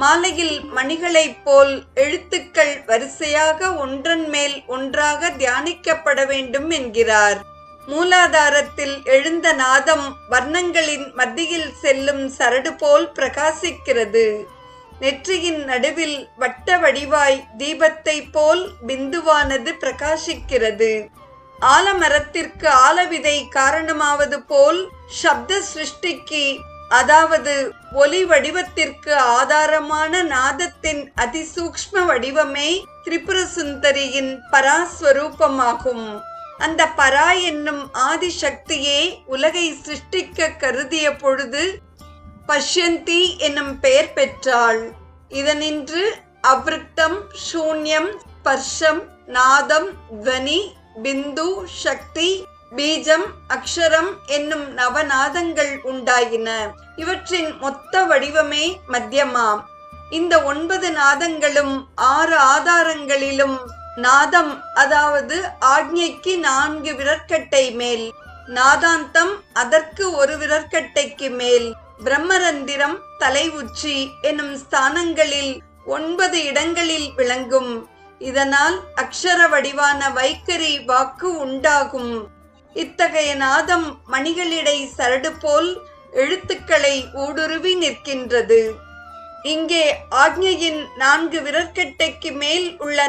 மாலையில் மணிகளைப் போல் எழுத்துக்கள் வரிசையாக ஒன்றன் மேல் ஒன்றாக தியானிக்கப்பட வேண்டும் என்கிறார். மூலாதாரத்தில் எழுந்த நாதம் வர்ணங்களின் மத்தியில் செல்லும் சரடு போல் பிரகாசிக்கிறது. நெற்றியின் நடுவில் வட்ட வடிவாய் தீபத்தை போல் பிந்துவானது பிரகாசிக்கிறது. ஆலமரத்திற்கு ஆலவிதை காரணமாவது போல் சப்த சிருஷ்டிக்கு அதாவது ஒலி வடிவத்திற்கு ஆதாரமான நாதத்தின் அதிசூக்ஷ்ம வடிவமே திரிபுர சுந்தரியின் பராஸ்வரூபமாகும். அந்த பரா என்னும் ஆதிசக்தியே உலகை சிருஷ்டிக்க கருதிய பொழுது பஷ்யந்தி என்னும் பெயர் பெற்றாள். இதனின்று அவ்ருத்தம் சூன்யம் ஸ்பர்ஷம் நாதம் துவனி பிந்து சக்தி பீஜம் அக்ஷரம் என்னும் நவநாதங்கள் உண்டாயின. இவற்றின் மொத்த வடிவமே மத்தியமாம். இந்த ஒன்பது நாதங்களும் ஆறு ஆதாரங்களிலும் நாதம் அதாவது ஆக்ஞைக்கு நான்கு விரற்கட்டை மேல் நாதாந்தம் அதற்கு ஒரு விரற்கட்டைக்கு மேல் பிரம்மரந்திரம் தலை உச்சி எனும் ஸ்தானங்களில் ஒன்பது இடங்களில் விளங்கும். இதனால் அக்ஷர வடிவான வைக்கரி வாக்கு உண்டாகும். இத்தகைய நாதம் மணிகளிடை சரடு போல் எழுத்துக்களை ஊடுருவி நிற்கின்றது. இங்கே ஆக்ஞையின் நான்கு விரற்கட்டைக்கு மேல் உள்ள